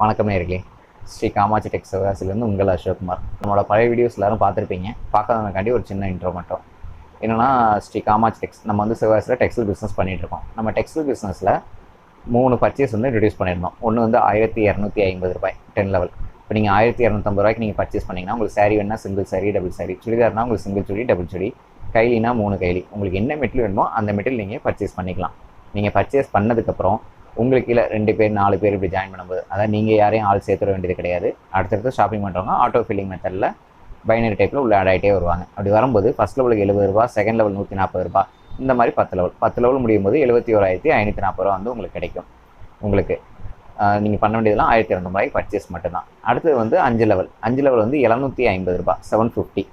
வணக்கம் நேர்களே ஸ்ரீ காமாட்சி டெக் சிவகாசிலேருந்து உங்கள் அசோக்குமார். நம்மளோட பழைய வீடியோஸ் எல்லாரும் பார்த்துருப்பீங்க. பார்க்காதவங்களுக்காண்டி ஒரு சின்ன இன்ட்ரோ மட்டும். என்னன்னா ஸ்ரீ காமாட்சி டெக்ஸ் நம்ம வந்து சிவகாசியில் டெக்ஸ்டைல் பிஸ்னஸ் பண்ணிகிட்ருக்கோம் இருக்கோம். நம்ம டெக்ஸ்டைல் பிஸ்னஸில் மூணு பர்ச்சேஸ் வந்து இன்ட்ரடியூஸ் பண்ணியிருந்தோம். ஒன்று வந்து ஆயிரத்தி இரநூத்தி ஐம்பது ரூபாய் டென் லெவல் இப்போ நீங்கள் ஆயிரத்தி இரநூத்தம்பது ரூபாய்க்கு நீங்கள் பர்ச்சேஸ் பண்ணிங்கன்னா உங்களுக்கு சாரி வேணால் சிங்கிள் சாரி டபுள் சாரி சுடிதார்னா உங்களுக்கு சிங்கிள் சுடி டபுள் சுடி. கைலினா மூணு கைலி. உங்களுக்கு என்ன மெட்டீரியல் வேணுமோ அந்த மெட்டீரியல் நீங்கள் பர்ச்சேஸ் பண்ணிக்கலாம். நீங்கள் பர்ச்சேஸ் பண்ணதுக்கப்புறம் உங்களுக்கு கீழே ரெண்டு பேர் நாலு பேர் இப்படி ஜாயின் பண்ணும்போது அதான் நீங்கள் யாரையும் ஆள் சேர்த்துட வேண்டியது கிடையாது. அடுத்தடுத்து ஷாப்பிங் பண்ணுறவங்க ஆட்டோ ஃபில்லிங் மெத்தடில் பைனரி டைப்பில் உள்ள ஆட் ஆகிட்டே வருவாங்க. அப்படி வரும்போது ஃபஸ்ட் லெவலுக்கு எழுபது ரூபா செகண்ட் லெவல் நூற்றி நாற்பது ரூபா இந்த மாதிரி பத்து லெவல் பத்து லெவல் முடியும் போது எழுபத்தி ஓராயிரத்தி ஐநூற்றி நாற்பது ரூபா வந்து உங்களுக்கு கிடைக்கும். உங்களுக்கு நீங்கள் பண்ண வேண்டியதெல்லாம் ஆயிரத்தி இரநூறுபாய்க்கு பர்ச்சேஸ் மட்டும்தான். அடுத்தது வந்து அஞ்சு லெவல் அஞ்சு லெவல் வந்து எழுநூற்றி ஐம்பது ரூபா செவன் ஃபிஃப்டி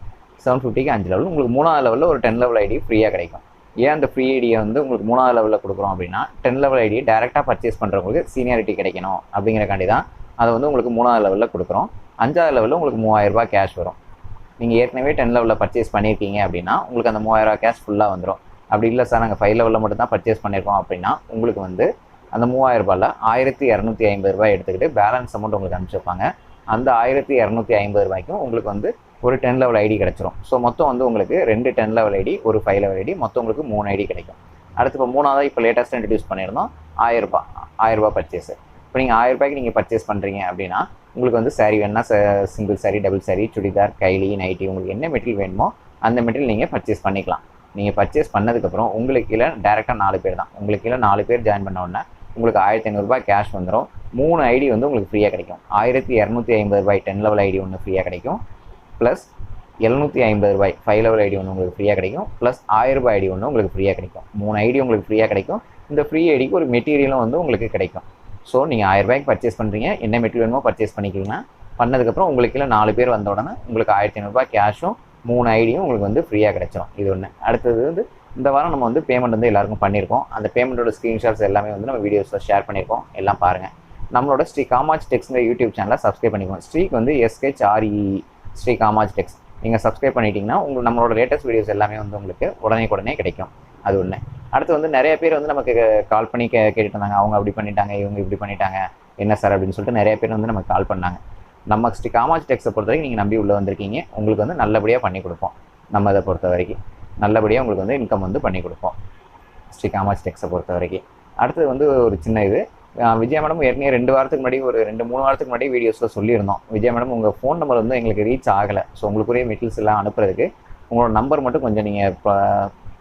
செவன் ஃபிஃப்டிக்கு அஞ்சு லெவல் உங்களுக்கு மூணாவது லெவலில் ஒரு டென் லெவல் ஐடி ஃப்ரீயாக கிடைக்கும். ஏன் அந்த ஃப்ரீ ஐடியை வந்து உங்களுக்கு மூணாவது லெவலில் கொடுக்குறோம் அப்படின்னா டென் லெவல் ஐடியை டேரெக்டாக பர்ச்சேஸ் பண்ணுறவங்களுக்கு சீனியாரிட்டி கிடைக்கணும் அப்படிங்கிறக்காண்டி தான் அதை வந்து உங்களுக்கு மூணாவது லெவலில் கொடுக்குறோம். அஞ்சாவது லெவலில் உங்களுக்கு மூவாயிரரூபா கேஷ் வரும். நீங்கள் ஏற்கனவே டென் லெவலில் பர்ச்சேஸ் பண்ணியிருக்கீங்க அப்படின்னா உங்களுக்கு அந்த மூவாயிரரூபா கேஷ் ஃபுல்லாக வந்துடும் அப்படி இல்லை சார் நாங்கள் ஃபைவ் லெவலில் மட்டும் தான் பர்ச்சேஸ் பண்ணியிருக்கோம் அப்படின்னா உங்களுக்கு வந்து அந்த மூவாயிரரூபாவில் ஆயிரத்தி இரநூத்தி ஐம்பது ரூபாய் எடுத்துக்கிட்டு பேலன்ஸ் அமௌண்ட் உங்களுக்கு அனுப்பிச்சிருப்பாங்க அந்த ஆயிரத்தி இரநூத்தி ஐம்பது ரூபாய்க்கும் உங்களுக்கு வந்து ஒரு டென் லெவல் ஐடி கிடச்சிரும். ஸோ மொத்தம் வந்து உங்களுக்கு ரெண்டு டென் லெவல் ஐடி ஒரு ஃபைவ் லெவல் ஐடி மொத்தம் உங்களுக்கு மூணு ஐடி கிடைக்கும். அடுத்து இப்போ மூணாவதாக இப்போ லேட்டஸ்ட்டாக இன்ட்ரடியூஸ் பண்ணியிருந்தோம் ஆயிரரூபா ஆயிரரூபா பர்ச்சேஸ் இப்போ நீங்கள் ஆயிரம் ரூபாய்க்கு நீங்கள் பர்ச்சேஸ் பண்ணுறீங்க அப்படின்னா உங்களுக்கு வந்து saree வேணா single saree double saree churidar கைலி nightie உங்களுக்கு என்ன மெட்டீரியல் வேணுமோ அந்த மெட்டீரியல் நீங்கள் பர்ச்சேஸ் பண்ணிக்கலாம். நீங்கள் பர்ச்சேஸ் பண்ணதுக்கப்புறம் உங்களுக்கு கீழே டேரெக்டாக நாலு பேர் தான். உங்களுக்கு கீழே நாலு பேர் ஜாயின் பண்ண உடனே உங்களுக்கு ஆயிரத்தி ஐநூறுரூபா கேஷ் வந்துடும் மூணு ஐடி வந்து உங்களுக்கு ஃப்ரீயாக கிடைக்கும். ஆயிரத்தி இரநூத்தி ஐம்பது ரூபாய் டென் லெவல் ஐடி ஒன்று ஃப்ரீயாக கிடைக்கும். ப்ளஸ் எழுநூற்றி ஐம்பது ரூபாய் ஃபைவ் லெவல் ஐடி ஒன்று உங்களுக்கு ஃப்ரீயாக கிடைக்கும். ப்ளஸ் ஆயிரம் ரூபாய் ஐடி ஒன்று உங்களுக்கு ஃப்ரீயாக கிடைக்கும். மூணு ஐடி உங்களுக்கு ஃப்ரீயாக கிடைக்கும். இந்த ஃப்ரீ ஐடிக்கு ஒரு மெட்டீரியலும் வந்து உங்களுக்கு கிடைக்கும். ஸோ நீங்கள் ஆயிரம் ரூபாய்க்கு பர்ச்சேஸ் பண்ணுறீங்க என்ன மெட்டீரியல் வேணுமோ பர்ச்சேஸ் பண்ணிக்கலாம் பண்ணதுக்கப்புறம் உங்களுக்கு இல்லை நாலு பேர் வந்த உடனே உங்களுக்கு ஆயிரத்தி ஐநூறுரூபா கேஷும் மூணு ஐடியும் உங்களுக்கு வந்து ஃப்ரீயாக கிடைச்சிடும் இது ஒன்று அடுத்தது வந்து இந்த வாரம் நம்ம வந்து பேமெண்ட் வந்து எல்லாருக்கும் பண்ணியிருக்கோம். அந்த பேமெண்ட்டோட ஸ்க்ரீன்ஷாட்ஸ் எல்லாமே வந்து நம்ம வீடியோஸில் ஷேர் பண்ணியிருக்கோம். எல்லாம் பாருங்கள் நம்மளோட ஸ்ரீ காமாட்சி டெக்ஸ்ங்கிற யூடியூப் சேனலை சப்ஸ்கிரைப் பண்ணிக்கோங்க. ஸ்ரீக்கு வந்து எஸ்கேச் ஆர்இ ஸ்ரீ காமாஜ் டெக்ஸ். நீங்கள் சப்ஸ்கிரைப் பண்ணிட்டீங்கன்னா உங்களுக்கு நம்மளோட லேட்டஸ்ட் வீடியோஸ் எல்லாமே வந்து உங்களுக்கு உடனே உடனே கிடைக்கும். அது ஒன்று அடுத்து வந்து நிறைய பேர் வந்து நமக்கு கால் பண்ணி கே கேட்டுட்டு இருந்தாங்க அவங்க அப்படி பண்ணிட்டாங்க இவங்க இப்படி பண்ணிட்டாங்க. என்ன சார் அப்படின்னு சொல்லிட்டு நிறைய பேர் வந்து நமக்கு கால் பண்ணாங்க. நம்ம ஸ்ரீ காமாஜ் டெக்ஸை பொறுத்த வரைக்கும் நீங்கள் நம்பி உள்ளே வந்திருக்கீங்க. உங்களுக்கு வந்து நல்லபடியாக பண்ணி கொடுப்போம். நம்ம இதை பொறுத்த வரைக்கும். நல்லபடியாக உங்களுக்கு வந்து இன்கம் வந்து பண்ணி கொடுப்போம். ஸ்ரீ காமாஜ் டெக்ஸை பொறுத்த வரைக்கும். அடுத்தது வந்து ஒரு சின்ன இது. விஜயா மேடம் ஏற்கனவே ரெண்டு வாரத்துக்கு முன்னாடி ஒரு ரெண்டு மூணு வாரத்துக்கு முன்னாடி வீடியோஸில் சொல்லியிருந்தோம். விஜயா மேடம் உங்கள் ஃபோன் நம்பர் வந்து எங்களுக்கு ரீச் ஆகலை. ஸோ உங்களுக்குரிய மெட்டீரியல்ஸ் எல்லாம் அனுப்புறதுக்கு உங்களோட நம்பர் மட்டும் கொஞ்சம் நீங்கள்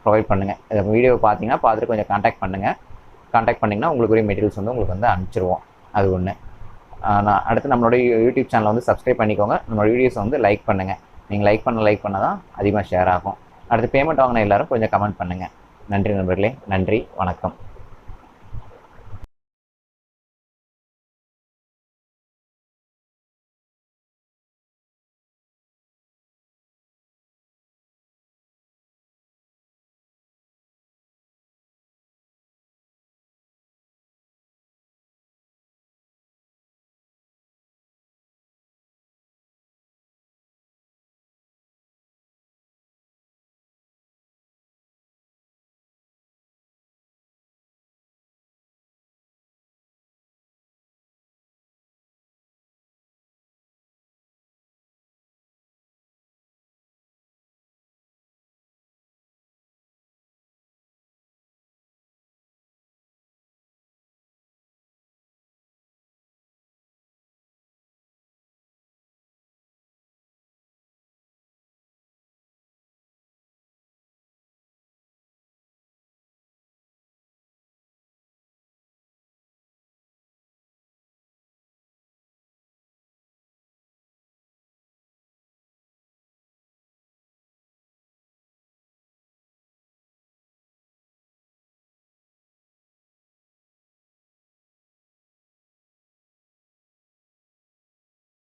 ப்ரொவைட் பண்ணுங்கள் இந்த வீடியோ பார்த்தீங்கன்னா பார்த்துட்டு கொஞ்சம் காண்டாக்ட் பண்ணுங்கள் காண்டாக்ட் பண்ணிங்கன்னா உங்களுக்குரிய மெட்டீரியல்ஸ் வந்து உங்களுக்கு வந்து அனுப்பிச்சிருவோம். அது ஒன்று நான் அடுத்து நம்மளோட யூடியூப் சேனலை வந்து சப்ஸ்கிரைப் பண்ணிக்கோங்க. நம்மளோட வீடியோஸை வந்து லைக் பண்ணுங்கள் நீங்கள் லைக் பண்ண லைக் பண்ண தான் அதிகமாக ஷேர் ஆகும். அடுத்து பேமெண்ட் வாங்கின எல்லாரும் கொஞ்சம் கமெண்ட் பண்ணுங்கள் நன்றி நண்பர்களே. நன்றி. வணக்கம்.